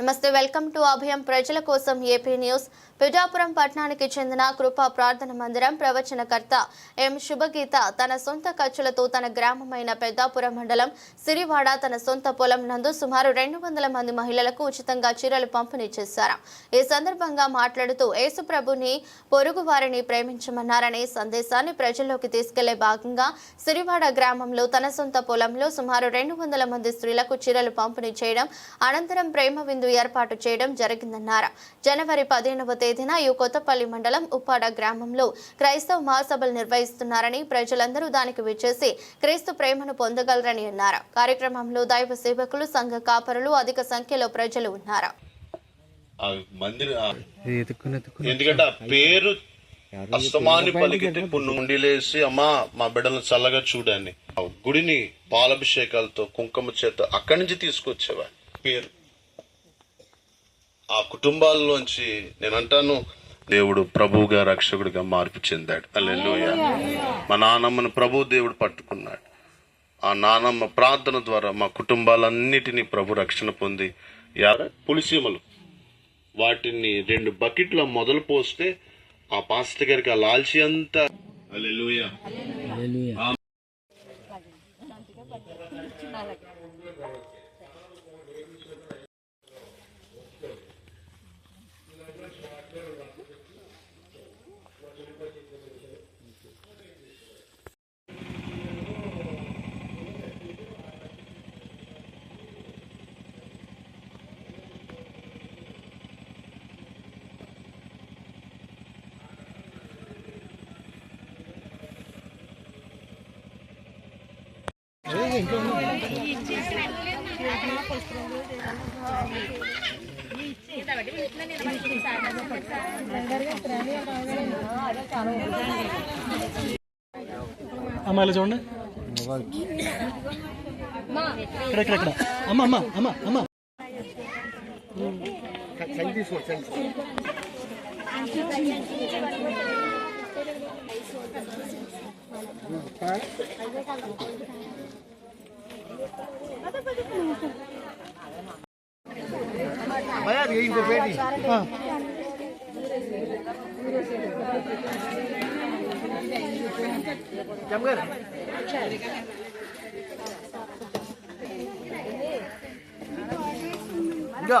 నమస్తే welcome to అభయం. ప్రజల కోసం ఏపీ న్యూస్. పిఠాపురం పట్టణానికి చెందిన కృపా ప్రార్థన మందిరం ప్రవచనకర్త ఎం శుభగీత తన సొంత ఖర్చులతో తన గ్రామమైన పెద్దాపురం మండలం సిరివాడ తన సొంత పొలం నందు సుమారు రెండు వందల మంది మహిళలకు ఉచితంగా చీరలు పంపిణీ చేశారు. ఈ సందర్భంగా మాట్లాడుతూ యేసుప్రభుని పొరుగు వారిని ప్రేమించమన్నారనే సందేశాన్ని ప్రజల్లోకి తీసుకెళ్ళే భాగంగా సిరివాడ గ్రామంలో తన సొంత పొలంలో సుమారు రెండు వందల మంది స్త్రీలకు చీరలు పంపిణీ చేయడం అనంతరం ప్రేమ విందు ఏర్పాటు చేయడం జరిగిందన్నారు. జనవరి పదిహేనవ తేదీన ఈ కొత్తపల్లి మండలం ఉప్పాడ గ్రామంలో క్రైస్తవ మహాసభలు నిర్వహిస్తున్నారని ప్రజలందరూ దానికి విచ్చేసి క్రీస్తు ప్రేమను పొందగలరని అన్నారు. కార్యక్రమంలో దైవ సేవకులు సంఘ కాపరులు అధిక సంఖ్యలో ప్రజలు ఉన్నారు. ఎందుకంటే ఆ పేరు అస్తమాని పలికితే నుండి లేసి అమ్మా మా బిడ్డలను చల్లగా చూడని ఆ గుడిని పాలాభిషేకాలతో కుంకుమ చేత అక్కడి నుంచి తీసుకొచ్చేవా పేరు ఆ కుటుంబాల్లోంచి నేను అంటాను దేవుడు ప్రభువుగా రక్షకుడిగా మార్పు చెందాడు. అల్లెలుయ. మా నాన్నమ్మను ప్రభు దేవుడు పట్టుకున్నాడు. ఆ నానమ్మ ప్రార్థన ద్వారా మా కుటుంబాలన్నిటినీ ప్రభు రక్షణ పొంది యా- పులిసీమలు వాటిని రెండు బకెట్ల మొదలు పోస్తే ఆ పాస్టర్ గారికి ఆ లాల్చి అంతా. హల్లెలూయా. అమ్మాయిలు చూడండి. ఇక్కడ ఇక్కడ ఇక్కడ. అమ్మ అమ్మ అమ్మ అమ్మ. बाया गई इनको पेटी हाँ क्या कर जा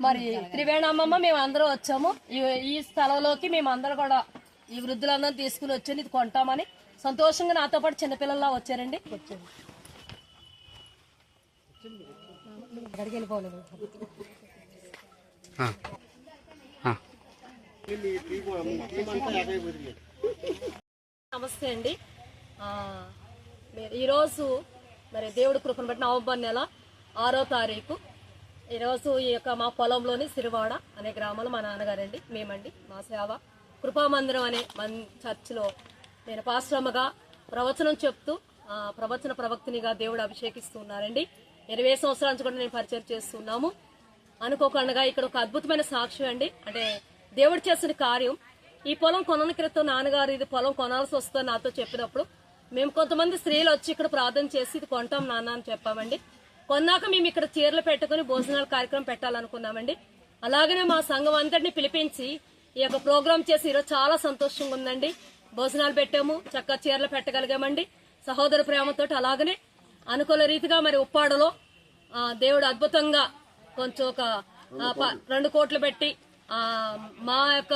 మరి త్రివేణమ్మమ్మ మేము అందరం వచ్చాము. ఈ- ఈ స్థలంలోకి మేము అందరం కూడా ఈ వృద్ధులందరం తీసుకుని వచ్చాను ఇది కొంటామని సంతోషంగా నాతో పాటు చిన్నపిల్లల్లా వచ్చారండి. నమస్తే అండి. ఈరోజు మరి దేవుడి కృపను బట్టి నవంబర్ నెల ఆరో తారీఖు ఈరోజు ఈ యొక్క మా పొలంలోని సిరివాడ అనే గ్రామంలో మా నాన్నగారండి మేమండి మా సేవ. కృపామందిరం అనే మన్ చర్చిలో నేను పాశ్రమగా ప్రవచనం చెప్తూ ప్రవచన ప్రవక్తినిగా దేవుడు అభిషేకిస్తున్నారండి ఇరవై సంవత్సరాల నుంచి కూడా నేను పరిచయం చేస్తున్నాము అనుకోకుండా ఇక్కడ ఒక అద్భుతమైన సాక్ష్యం అండి. అంటే దేవుడు చేసిన కార్యం ఈ పొలం కొనని క్రితం నాన్నగారు ఇది పొలం కొనాల్సి వస్తుందని నాతో చెప్పినప్పుడు మేము కొంతమంది స్త్రీలు వచ్చి ఇక్కడ ప్రార్థన చేసి ఇది కొంటాం నాన్న అని చెప్పామండి. కొన్నాక మేము ఇక్కడ చీరలు పెట్టుకుని భోజనాల కార్యక్రమం పెట్టాలనుకున్నామండి. అలాగనే మా సంఘం అందరినీ పిలిపించి ఈ యొక్క ప్రోగ్రామ్ చేసి ఈరోజు చాలా సంతోషంగా ఉందండి. భోజనాలు పెట్టాము చక్కగా చీరలు పెట్టగలిగామండి. సహోదర ప్రేమతోటి అలాగనే అనుకూల రీతిగా మరి ఉప్పాడలో దేవుడు అద్భుతంగా కొంచెం ఒక ప- రెండు కోట్లు పెట్టి ఆ మా యొక్క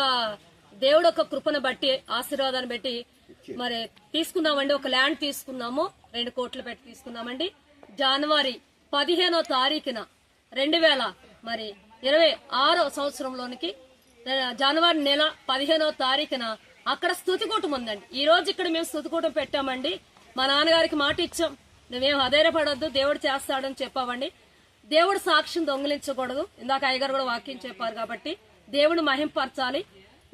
దేవుడు ఒక కృపను బట్టి ఆశీర్వాదాన్ని బట్టి మరి తీసుకున్నామండి. ఒక ల్యాండ్ తీసుకున్నాము రెండు కోట్లు పెట్టి తీసుకున్నామండి. జనవరి పదిహేనో తారీఖున రెండు వేల మరి ఇరవై ఆరో సంవత్సరంలోనికి జనవరి నెల పదిహేనో తారీఖున అక్కడ స్థుతికూటం ఉందండి. ఈ రోజు ఇక్కడ మేము స్థుతికూటం పెట్టామండి. మా నాన్నగారికి మాట ఇచ్చాం. నువ్వేం అధైర్యపడద్దు దేవుడు చేస్తాడని చెప్పామండి. దేవుడు సాక్ష్యం దొంగిలించకూడదు. ఇందాక అయ్యగారు కూడా వాక్యం చెప్పారు కాబట్టి దేవుడు మహింపరచాలి.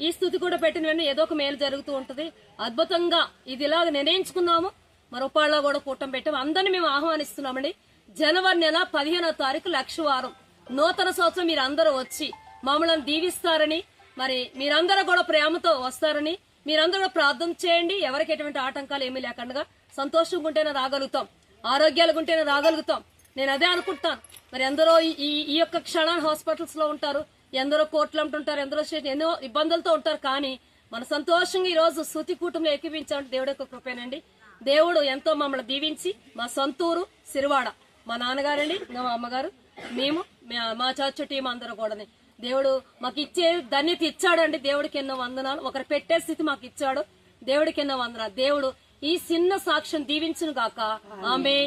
ఈ స్థుతి కూడా పెట్టిన వెంటనే ఏదో ఒక మేలు జరుగుతూ ఉంటుంది. అద్భుతంగా ఇది ఇలాగ నిర్ణయించుకున్నాము. మరోపాళ్ళ కూడా కూటం పెట్టాము. అందరిని మేము ఆహ్వానిస్తున్నామండి. జనవరి నెల పదిహేనో తారీఖు లక్ష వారం నూతన సంవత్సరం మీరు అందరూ వచ్చి మమ్మల్ని దీవిస్తారని మరి మీరందరూ కూడా ప్రేమతో వస్తారని మీరందరూ కూడా ప్రార్థన చేయండి. ఎవరికి ఎటువంటి ఆటంకాలు ఏమీ లేకుండా సంతోషంగా ఉంటేనే రాగలుగుతాం. ఆరోగ్యాలుగా ఉంటేనే రాగలుగుతాం. నేను అదే అనుకుంటాను. మరి ఎందరో ఈ- ఈ ఈ యొక్క క్షణాన్ని హాస్పిటల్స్లో ఉంటారు ఎందరో కోట్లు అంటుంటారు ఎందరో ఎన్నో ఇబ్బందులతో ఉంటారు. కానీ మన సంతోషంగా ఈ రోజు శృతి కూటంలో ఎక్కిపించాలంటే దేవుడి యొక్క కృపేనండి. దేవుడు ఎంతో మమ్మల్ని దీవించి మా సొంతూరు సిరివాడ. మా నాన్నగారండి ఇంకా మా అమ్మగారు మేము మా- చర్చ్ టీం అందరూ కూడాని. దేవుడు మాకు ఇచ్చే ధన్యత ఇచ్చాడండి. దేవుడికి ఎన్నో వందనాలు. ఒకరు పెట్టే స్థితి మాకు ఇచ్చాడు దేవుడికి ఎన్నో వందనాలు. దేవుడు ఈ చిన్న సాక్ష్యం దీవించును గాక. ఆమె